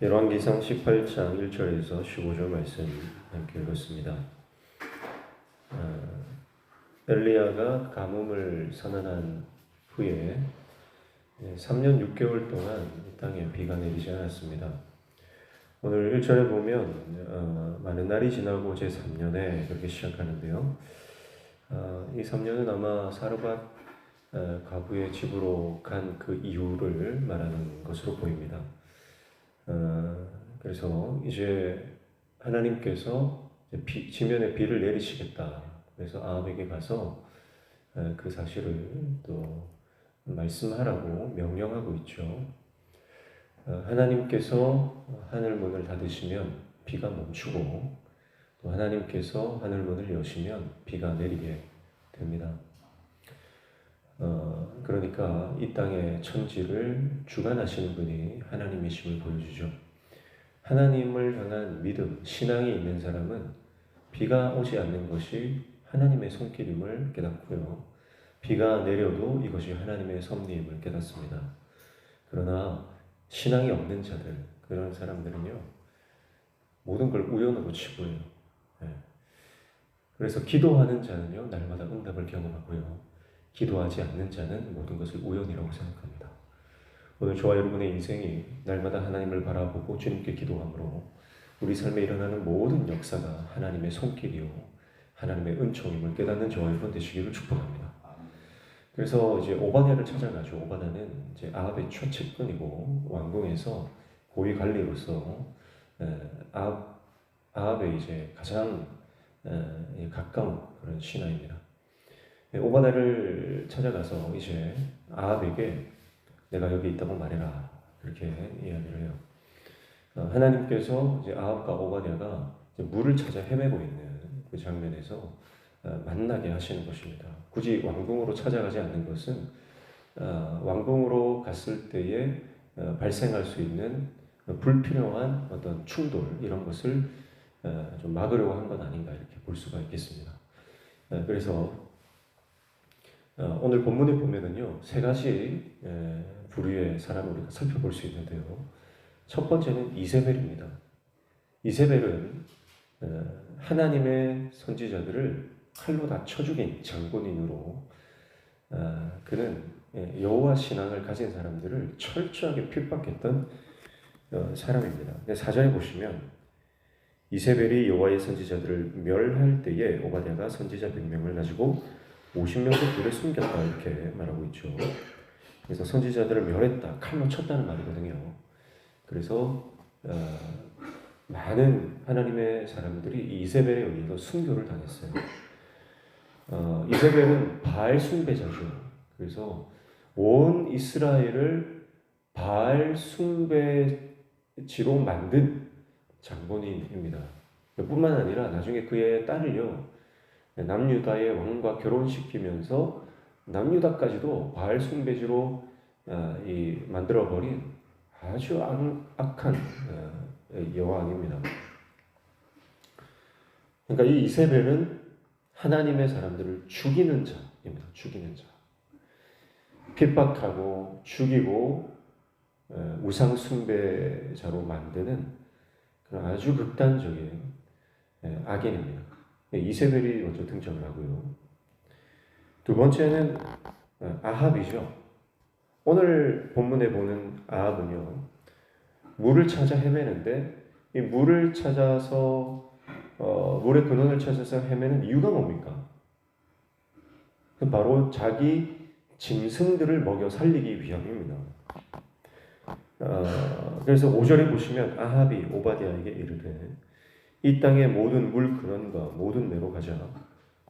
열왕기상 18장 1절에서 15절 말씀 함께 읽었습니다. 아, 엘리야가 가뭄을 선언한 후에 3년 6개월 동안 이 땅에 비가 내리지 않았습니다. 오늘 1절에 보면 어, 많은 날이 지나고 제 3년에 그렇게 시작하는데요. 어, 이 3년은 아마 사르밧 어, 가부의 집으로 간 그 이유를 말하는 것으로 보입니다. 어, 그래서 이제 하나님께서 비, 지면에 비를 내리시겠다. 그래서 아합에게 가서 어, 그 사실을 또 말씀하라고 명령하고 있죠. 어, 하나님께서 하늘 문을 닫으시면 비가 멈추고 또 하나님께서 하늘 문을 여시면 비가 내리게 됩니다. 어, 그러니까 이 땅의 천지를 주관하시는 분이 하나님이심을 보여주죠. 하나님을 향한 믿음, 신앙이 있는 사람은 비가 오지 않는 것이 하나님의 손길임을 깨닫고요. 비가 내려도 이것이 하나님의 섭리임을 깨닫습니다. 그러나 신앙이 없는 자들, 그런 사람들은요, 모든 걸 우연으로 치부해요. 예. 그래서 기도하는 자는요, 날마다 응답을 경험하고요. 기도하지 않는 자는 모든 것을 우연이라고 생각합니다. 오늘 저와 여러분의 인생이 날마다 하나님을 바라보고 주님께 기도함으로 우리 삶에 일어나는 모든 역사가 하나님의 손길이요 하나님의 은총임을 깨닫는 저와 여러분 되시기를 축복합니다. 그래서 이제 오바냐를 찾아가죠. 오바냐는 이제 아합의 최측근이고 왕궁에서 고위 관리로서 아합 아합의 이제 가장 가까운 그런 신하입니다. 네, 오바다를 찾아가서 이제 아합에게 내가 여기 있다고 말해라 그렇게 이야기를 해요. 어, 하나님께서 이제 아합과 오바냐가 물을 찾아 헤매고 있는 그 장면에서 어, 만나게 하시는 것입니다. 굳이 왕궁으로 찾아가지 않는 것은 어, 왕궁으로 갔을 때에 발생할 수 있는 불필요한 어떤 충돌 이런 것을 좀 막으려고 한건 아닌가 이렇게 볼 수가 있겠습니다. 그래서 어, 오늘 본문에 보면은요 세 가지 부류의 사람을 우리가 살펴볼 수 있는데요. 첫 번째는 이세벨입니다. 이세벨은 어, 하나님의 선지자들을 칼로 다 쳐 죽인 장본인으로 어, 그는 예, 여호와 신앙을 가진 사람들을 철저하게 핍박했던 사람입니다. 사절에 보시면 이세벨이 여호와의 선지자들을 멸할 때에 오바댜가 선지자 100명을 가지고 50명도 불에 숨겼다 이렇게 말하고 있죠. 그래서 선지자들을 멸했다, 칼로 쳤다는 말이거든요. 그래서 어, 많은 하나님의 사람들이 이세벨에 의해서 순교를 당했어요. 어, 이세벨은 바알 숭배자죠. 그래서 온 이스라엘을 바알 숭배지로 만든 장본인입니다. 뿐만 아니라 나중에 그의 딸을요 남유다의 왕과 결혼시키면서 남유다까지도 바알 숭배지로 어, 만들어 버린 아주 악한 어, 여왕입니다. 그러니까 이 이세벨은 하나님의 사람들을 죽이는 자입니다. 죽이는 자. 핍박하고 죽이고 어, 우상 숭배자로 만드는 그런 아주 극단적인 악인입니다. 네, 이세벨이 먼저 등장을 하고요. 두 번째는 어, 아합이죠. 오늘 본문에 보는 아합은요, 물을 찾아 헤매는데 이 물을 찾아서 어, 물의 근원을 찾아서 헤매는 이유가 뭡니까? 그 바로 자기 짐승들을 먹여 살리기 위함입니다. 어, 그래서 5절에 보시면 아합이 오바디아에게 이르되 이 땅의 모든 물 근원과 모든 내로 가자.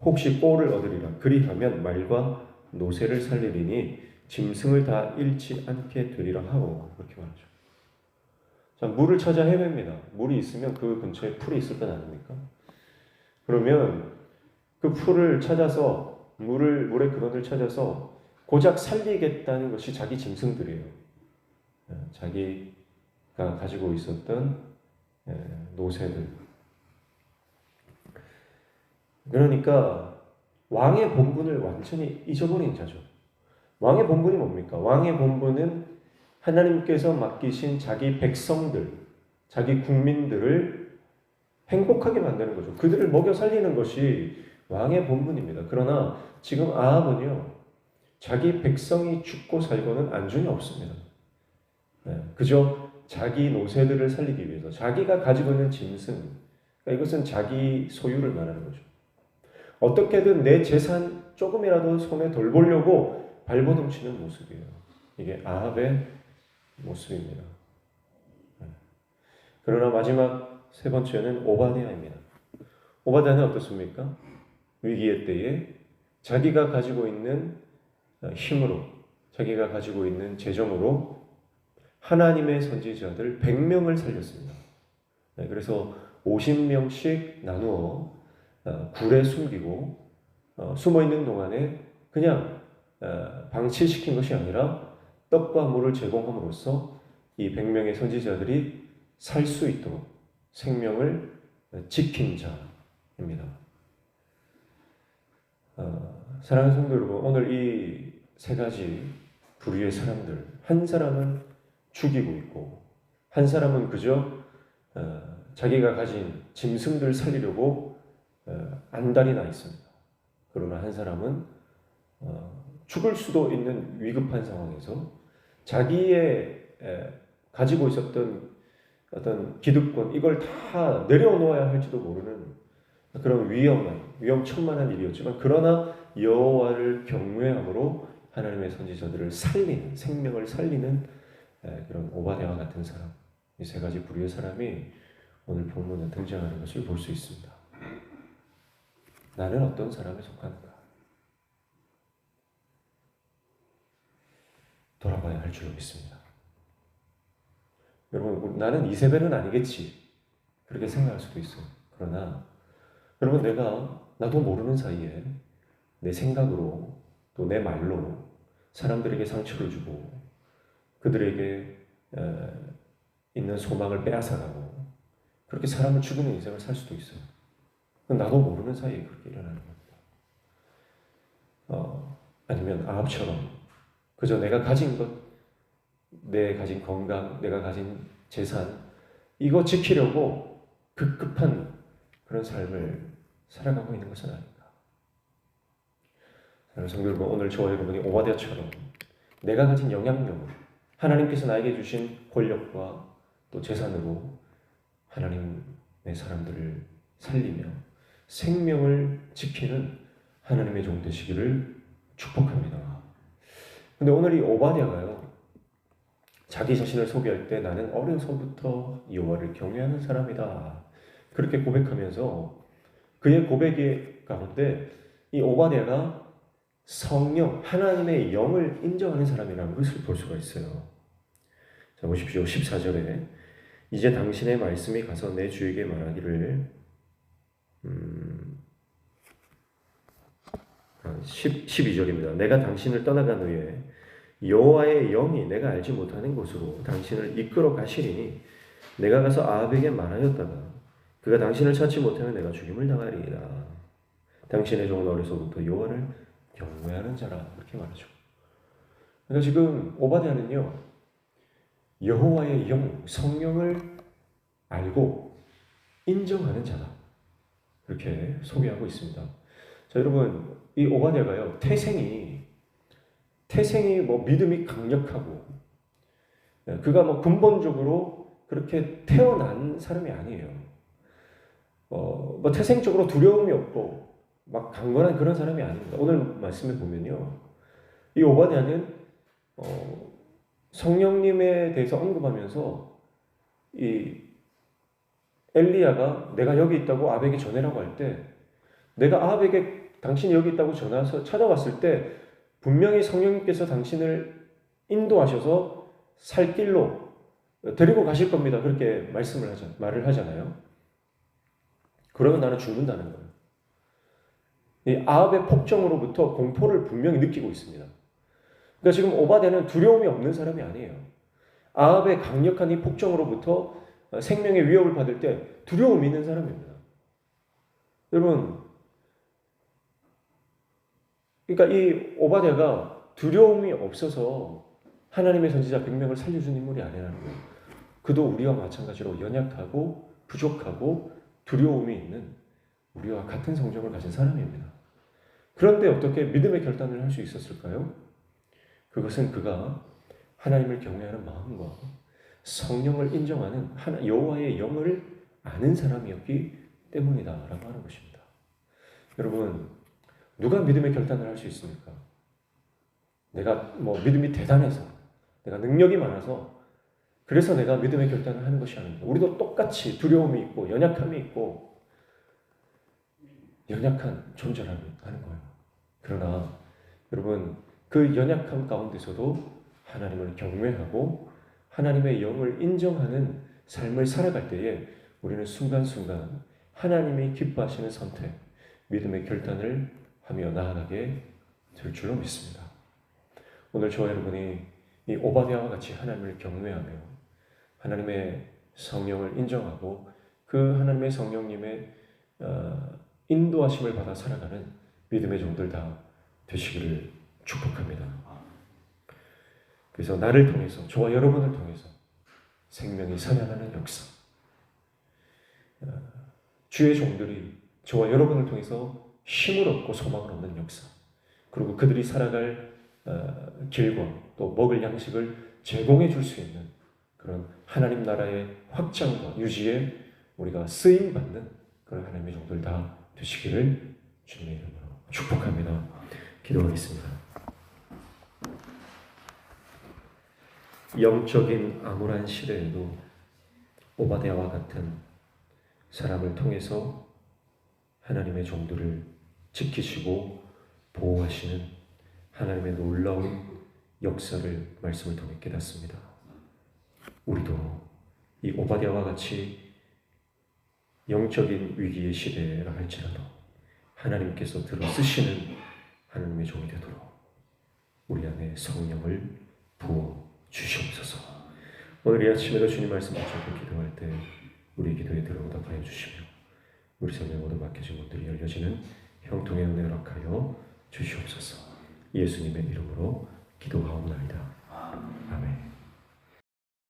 혹시 꼴을 얻으리라. 그리하면 말과 노새를 살리리니 짐승을 다 잃지 않게 되리라 하고 그렇게 말하죠. 자, 물을 찾아 헤맵니다. 물이 있으면 그 근처에 풀이 있을 건 아닙니까? 그러면 그 풀을 찾아서 물을 물의 근원을 찾아서 고작 살리겠다는 것이 자기 짐승들이에요. 예, 자기가 가지고 있었던 예, 노새들, 그러니까 왕의 본분을 완전히 잊어버린 자죠. 왕의 본분이 뭡니까? 왕의 본분은 하나님께서 맡기신 자기 백성들, 자기 국민들을 행복하게 만드는 거죠. 그들을 먹여 살리는 것이 왕의 본분입니다. 그러나 지금 아합은요, 자기 백성이 죽고 살고는 안중이 없습니다. 네, 그저 자기 노새들을 살리기 위해서 자기가 가지고 있는 짐승, 그러니까 이것은 자기 소유를 말하는 거죠. 어떻게든 내 재산 조금이라도 손에 덜 보려고 발버둥 치는 모습이에요. 이게 아합의 모습입니다. 네. 그러나 마지막 세 번째는 오바데아입니다. 오바데아는 어떻습니까? 위기의 때에 자기가 가지고 있는 힘으로, 자기가 가지고 있는 재정으로 하나님의 선지자들 100명을 살렸습니다. 네, 그래서 50명씩 나누어 어, 굴에 숨기고 어, 숨어 있는 동안에 그냥 어, 방치시킨 것이 아니라 떡과 물을 제공함으로써 이 100명의 선지자들이 살 수 있도록 생명을 지킨 자입니다. 사랑하는 성도 여러분, 오늘 이 세 가지 부류의 사람들, 한 사람은 죽이고 있고, 한 사람은 그저 자기가 가진 짐승들 살리려고 안달이 나 있습니다. 그러나 한 사람은 죽을 수도 있는 위급한 상황에서 자기의 가지고 있었던 어떤 기득권 이걸 다 내려놓아야 할지도 모르는 그런 위험한 위험천만한 일이었지만 그러나 여호와를 경외함으로 하나님의 선지자들을 살리는 생명을 살리는 그런 오바데와 같은 사람 이 세 가지 부류의 사람이 오늘 본문에 등장하는 것을 볼 수 있습니다. 나는 어떤 사람에 속하는가? 돌아봐야 할 줄로 믿습니다. 여러분, 나는 이세벨은 아니겠지. 그렇게 생각할 수도 있어요. 그러나, 여러분, 내가, 나도 모르는 사이에 내 생각으로 또 내 말로 사람들에게 상처를 주고 그들에게 있는 소망을 빼앗아가고 그렇게 사람을 죽이는 인생을 살 수도 있어요. 나도 모르는 사이에 그렇게 일어나는 겁니다. 어, 아니면 아합처럼 그저 내가 가진 것, 내 가진 건강, 내가 가진 재산 이거 지키려고 급급한 그런 삶을 살아가고 있는 것은 아닌가. 성도 여러분, 오늘 저와 여러분이 오바댜처럼 내가 가진 영향력을 하나님께서 나에게 주신 권력과 또 재산으로 하나님의 사람들을 살리며 생명을 지키는 하나님의 종 되시기를 축복합니다. 근데 오늘 이 오바댜가요. 자기 자신을 소개할 때 나는 어려서부터 여호와를 경외하는 사람이다. 그렇게 고백하면서 그의 고백의 가운데 이 오바댜가 성령 하나님의 영을 인정하는 사람이라는 것을 볼 수가 있어요. 자 보십시오. 14절에 이제 당신의 말씀이 가서 내 주에게 말하기를 음, 10, 12절입니다. 내가 당신을 떠나간 후에 여호와의 영이 내가 알지 못하는 곳으로 당신을 이끌어 가시리니 내가 가서 아합에게 말하였다가 그가 당신을 찾지 못하면 내가 죽임을 당하리이다. 당신의 종은 어려서부터 여호와를 경외하는 자라 그렇게 말하죠. 그러니까 지금 오바댜는요 여호와의 영 성령을 알고 인정하는 자다 그렇게 소개하고 있습니다. 자 여러분 이 오바댜가요 태생이 태생이 뭐 믿음이 강력하고 네, 그가 뭐 근본적으로 그렇게 태어난 사람이 아니에요. 어, 뭐 태생적으로 두려움이 없고 막 강건한 그런 사람이 아닙니다. 오늘 말씀에 보면요, 이 오바댜는 어, 성령님에 대해서 언급하면서 이 엘리야가 내가 여기 있다고 아베에게 전해라고 할 때 내가 아합에게 당신이 여기 있다고 전화해서 찾아왔을 때 분명히 성령님께서 당신을 인도하셔서 살 길로 데리고 가실 겁니다. 그렇게 말씀을 하자, 말을 하잖아요. 그러면 나는 죽는다는 거예요. 이 아합의 폭정으로부터 공포를 분명히 느끼고 있습니다. 그러니까 지금 오바데는 두려움이 없는 사람이 아니에요. 아합의 강력한 이 폭정으로부터 생명의 위협을 받을 때 두려움이 있는 사람입니다. 여러분, 그러니까 이 오바데가 두려움이 없어서 하나님의 선지자 100명을 살려준 인물이 아니라는 거예요. 그도 우리와 마찬가지로 연약하고 부족하고 두려움이 있는 우리와 같은 성정을 가진 사람입니다. 그런데 어떻게 믿음의 결단을 할 수 있었을까요? 그것은 그가 하나님을 경외하는 마음과 성령을 인정하는 하나 여호와의 영을 아는 사람이었기 때문이다라고 하는 것입니다. 여러분 누가 믿음의 결단을 할 수 있습니까? 내가 뭐 믿음이 대단해서 내가 능력이 많아서 그래서 내가 믿음의 결단을 하는 것이 아닙니다. 우리도 똑같이 두려움이 있고 연약함이 있고 연약한 존재라는 거예요. 그러나 여러분 그 연약함 가운데서도 하나님을 경외하고 하나님의 영을 인정하는 삶을 살아갈 때에 우리는 순간순간 하나님이 기뻐하시는 선택, 믿음의 결단을 하며 나아가게 될 줄로 믿습니다. 오늘 저와 여러분이 이 오바댜와 같이 하나님을 경외하며 하나님의 성령을 인정하고 그 하나님의 성령님의 어, 인도하심을 받아 살아가는 믿음의 종들 다 되시기를 축복합니다. 그래서 나를 통해서 저와 여러분을 통해서 생명이 살아나는 역사 어, 주의 종들이 저와 여러분을 통해서 힘을 얻고 소망을 얻는 역사 그리고 그들이 살아갈 어, 길과 또 먹을 양식을 제공해 줄 수 있는 그런 하나님 나라의 확장과 유지에 우리가 쓰임 받는 그런 하나님의 종들 다 되시기를 주님의 이름으로 축복합니다. 기도하겠습니다. 영적인 암울한 시대에도 오바데아와 같은 사람을 통해서 하나님의 종들을 지키시고 보호하시는 하나님의 놀라운 역사를 말씀을 통해 깨닫습니다. 우리도 이 오바댜와 같이 영적인 위기의 시대라 할지라도 하나님께서 들어 쓰시는 하나님의 종이 되도록 우리 안에 성령을 부어 주시옵소서. 오늘 이 아침에도 주님 말씀 붙잡고 기도할 때 우리 기도에 들어오답하여 주시며 우리 삶의 모든 막혀진 것들이 열려지는 형통의 은혜를 허락하여 주시옵소서. 예수님의 이름으로 기도하옵나이다. 아멘.